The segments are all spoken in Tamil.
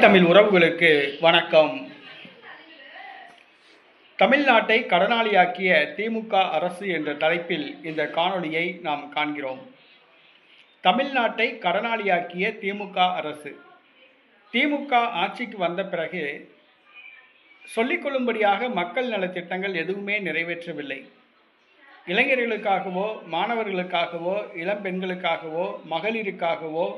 தமிழ் உறவுகளுக்கு வணக்கம். தமிழ்நாட்டை கடனாளியாக்கிய திமுக அரசு என்ற தலைப்பில் இந்த காணொளியை நாம் காண்கிறோம். தமிழ்நாட்டை கடனாளியாக்கிய திமுக அரசு. திமுக ஆட்சிக்கு வந்த பிறகு சொல்லிக்கொள்ளும்படியாக மக்கள் நலத்திட்டங்கள் எதுவுமே நிறைவேற்றவில்லை. இளைஞர்களுக்காகவோ மாணவர்களுக்காகவோ இளம் பெண்களுக்காகவோ மகளிருக்காகவோ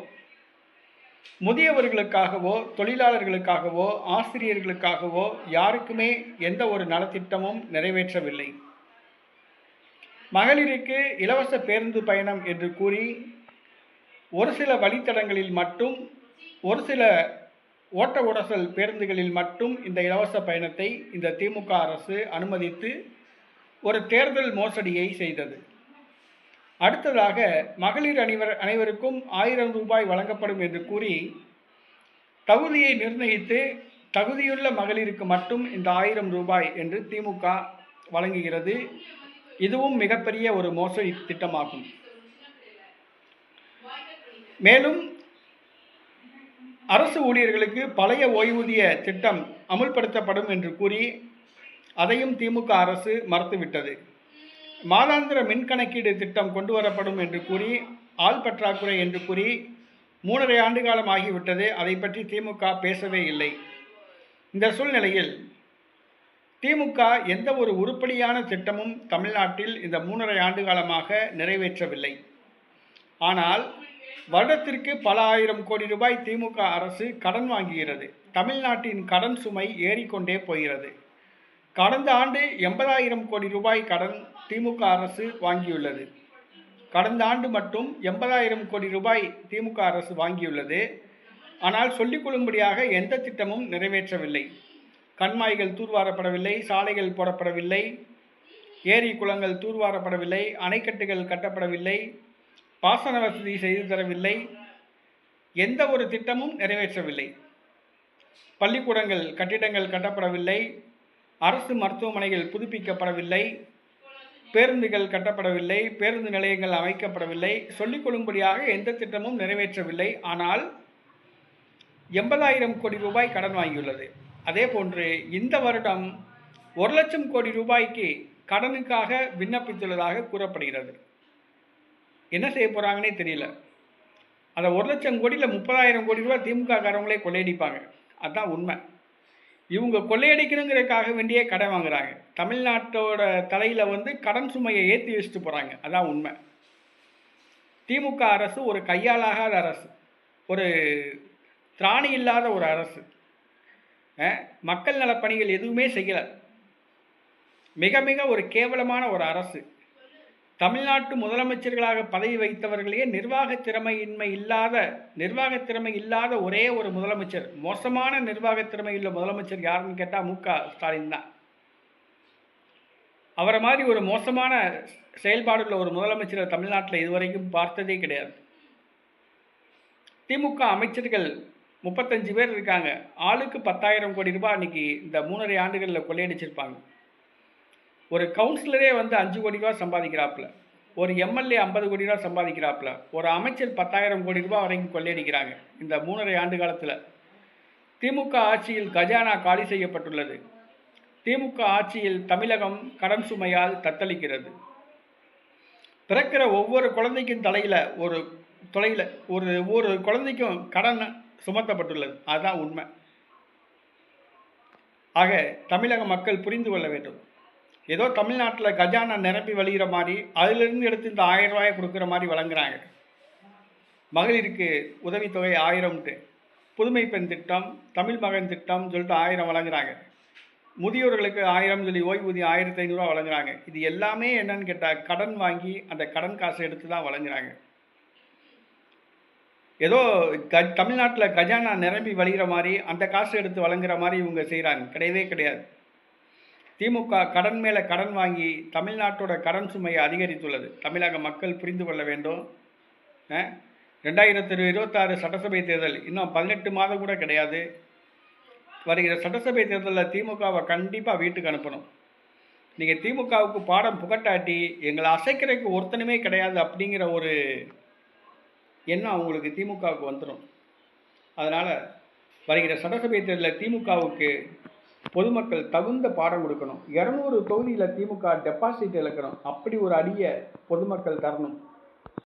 முதியவர்களுக்காகவோ தொழிலாளர்களுக்காகவோ ஆசிரியர்களுக்காகவோ யாருக்குமே எந்த ஒரு நலத்திட்டமும் நிறைவேற்றவில்லை. மகளிருக்கு இலவச பேருந்து பயணம் என்று கூறி ஒரு சில வழித்தடங்களில் மட்டும் ஒரு சில ஓட்ட உடசல் பேருந்துகளில் மட்டும் இந்த இலவச பயணத்தை இந்த திமுக அரசு அனுமதித்து ஒரு தேர்தல் மோசடியை செய்தது. அடுத்ததாக மகளிர் அனைவர் அனைவருக்கும் ஆயிரம் ரூபாய் வழங்கப்படும் என்று கூறி தகுதியை நிர்ணயித்து தகுதியுள்ள மகளிருக்கு மட்டும் இந்த ஆயிரம் ரூபாய் என்று திமுக வழங்குகிறது. இதுவும் மிகப்பெரிய ஒரு மோசடி திட்டமாகும். மேலும் அரசு ஊழியர்களுக்கு பழைய ஓய்வூதிய திட்டம் அமுல்படுத்தப்படும் என்று கூறி அதையும் திமுக அரசு மறுத்துவிட்டது. மாதாந்திர மின் கணக்கீடு திட்டம் கொண்டு வரப்படும் என்று கூறி ஆள் பற்றாக்குறை என்று கூறி மூணரை ஆண்டு காலம் ஆகிவிட்டது. அதை பற்றி திமுக பேசவே இல்லை. இந்த சூழ்நிலையில் திமுக எந்த ஒரு உருப்படியான திட்டமும் தமிழ்நாட்டில் இந்த மூணரை ஆண்டு காலமாக நிறைவேற்றவில்லை. ஆனால் வருடத்திற்கு பல ஆயிரம் கோடி ரூபாய் திமுக அரசு கடன் வாங்குகிறது. தமிழ்நாட்டின் கடன் சுமை ஏறிக்கொண்டே போகிறது. கடந்த ஆண்டு எண்பதாயிரம் கோடி ரூபாய் கடன் திமுக அரசு வாங்கியுள்ளது. கடந்த ஆண்டு மட்டும் எண்பதாயிரம் கோடி ரூபாய் திமுக அரசு வாங்கியுள்ளது. ஆனால் சொல்லிக் கொள்ளும்படியாக எந்த திட்டமும் நிறைவேற்றவில்லை. கண்மாய்கள் தூர்வாரப்படவில்லை சாலைகள் போடப்படவில்லை ஏரி குளங்கள் தூர்வாரப்படவில்லை அணைக்கட்டுகள் கட்டப்படவில்லை பாசன வசதி செய்து தரவில்லை. எந்த ஒரு திட்டமும் நிறைவேற்றவில்லை. பள்ளிக்கூடங்கள் கட்டிடங்கள் கட்டப்படவில்லை. அரசு மருத்துவமனைகள் புதுப்பிக்கப்படவில்லை பேருந்துகள் கட்டப்படவில்லை பேருந்து நிலையங்கள் அமைக்கப்படவில்லை. சொல்லிக் கொள்ளும்படியாக எந்த திட்டமும் நிறைவேற்றவில்லை. ஆனால் எண்பதாயிரம் கோடி ரூபாய் கடன் வாங்கியுள்ளது. அதே போன்று இந்த வருடம் ஒரு லட்சம் கோடி ரூபாய்க்கு கடனுக்காக விண்ணப்பித்துள்ளதாக கூறப்படுகிறது. என்ன செய்ய போகிறாங்கன்னே தெரியல. அந்த ஒரு லட்சம் கோடியில் முப்பதாயிரம் கோடி ரூபாய் திமுக காரவங்களே கொள்ளையடிப்பாங்க. அதுதான் உண்மை. இவங்க கொள்ளையடிக்கணுங்கிறதுக்காக வேண்டியே கடன் வாங்குறாங்க. தமிழ்நாட்டோட தலையில் வந்து கடன் சுமையை ஏற்றி வச்சுட்டு போகிறாங்க அதான் உண்மை. திமுக அரசு ஒரு கையாளாகாத அரசு. ஒரு திராணி இல்லாத ஒரு அரசு. மக்கள் நலப் பணிகள் எதுவுமே செய்யலை. மிக மிக ஒரு கேவலமான ஒரு அரசு. தமிழ்நாட்டு முதலமைச்சர்களாக பதவி வைத்தவர்களே நிர்வாக திறமையின்மை இல்லாத நிர்வாக திறமை இல்லாத ஒரே ஒரு முதலமைச்சர். மோசமான நிர்வாக திறமை உள்ள முதலமைச்சர் யாருன்னு கேட்டால் மு க. ஸ்டாலின் தான். அவரை மாதிரி ஒரு மோசமான செயல்பாடுள்ள ஒரு முதலமைச்சரை தமிழ்நாட்டில் இதுவரைக்கும் பார்த்ததே கிடையாது. திமுக அமைச்சர்கள் முப்பத்தஞ்சு பேர் இருக்காங்க. ஆளுக்கு பத்தாயிரம் கோடி ரூபாய் அன்னைக்கு இந்த மூணரை ஆண்டுகளில் கொள்ளையடிச்சிருப்பாங்க. ஒரு கவுன்சிலரே வந்து அஞ்சு கோடி ரூபா சம்பாதிக்கிறாப்புல. ஒரு எம்எல்ஏ ஐம்பது கோடி ரூபா சம்பாதிக்கிறாப்புல. ஒரு அமைச்சர் பத்தாயிரம் கோடி ரூபாய் வரைக்கும் கொள்ளையடிக்கிறாங்க இந்த மூணரை ஆண்டு காலத்தில் திமுக ஆட்சியில் கஜானா காலி செய்யப்பட்டுள்ளது. திமுக ஆட்சியில் தமிழகம் கடன் சுமையால் தத்தளிக்கிறது. பிறக்கிற ஒவ்வொரு குழந்தைக்கும் தலையில் ஒரு தொலையில் ஒரு ஒவ்வொரு குழந்தைக்கும் கடன் சுமத்தப்பட்டுள்ளது. அதுதான் உண்மை. ஆக தமிழக மக்கள் புரிந்து கொள்ள வேண்டும். ஏதோ தமிழ்நாட்டில் கஜானா நிரப்பி வழிகிற மாதிரி அதிலிருந்து எடுத்து இந்த ஆயிரம் ரூபாயை கொடுக்குற மாதிரி வழங்குறாங்க. மகளிருக்கு உதவித்தொகை ஆயிரம்ட்டு. புதுமை பெண் திட்டம் தமிழ் மகன் திட்டம் சொல்லிட்டு ஆயிரம் வழங்குறாங்க. முதியோர்களுக்கு ஆயிரம் சொல்லி ஓய்வூதியம் ஆயிரத்தி ஐநூறுரூவா வழங்குறாங்க. இது எல்லாமே என்னன்னு கேட்டால் கடன் வாங்கி அந்த கடன் காசை எடுத்து தான் வழங்குறாங்க. ஏதோ க தமிழ்நாட்டில் கஜானா நிரம்பி வழிகிற மாதிரி அந்த காசு எடுத்து வழங்குற மாதிரி இவங்க செய்கிறாங்க கிடையவே கிடையாது. திமுக கடன் மேலே கடன் வாங்கி தமிழ்நாட்டோட கடன் சுமையை அதிகரித்துள்ளது. தமிழக மக்கள் புரிந்து கொள்ள வேண்டும். ரெண்டாயிரத்தி இருபத்தாறு சட்டசபை தேர்தல் இன்னும் பதினெட்டு மாதம் கூட கிடையாது. வருகிற சட்டசபை தேர்தலில் திமுகவை கண்டிப்பாக வீட்டுக்கு அனுப்பணும். நீங்கள் திமுகவுக்கு பாடம் புகட்டாட்டி எங்களை அசைக்கிறதுக்கு ஒருத்தனுமே கிடையாது அப்படிங்கிற ஒரு எண்ணம் அவங்களுக்கு திமுகவுக்கு வந்துடும் அதனால் வருகிற சட்டசபை தேர்தலில் திமுகவுக்கு பொதுமக்கள் தகுந்த பாடம் கொடுக்கணும். இரநூறு தொகுதியில் திமுக டெபாசிட் இழக்கணும். அப்படி ஒரு அடியை பொதுமக்கள் தரணும்.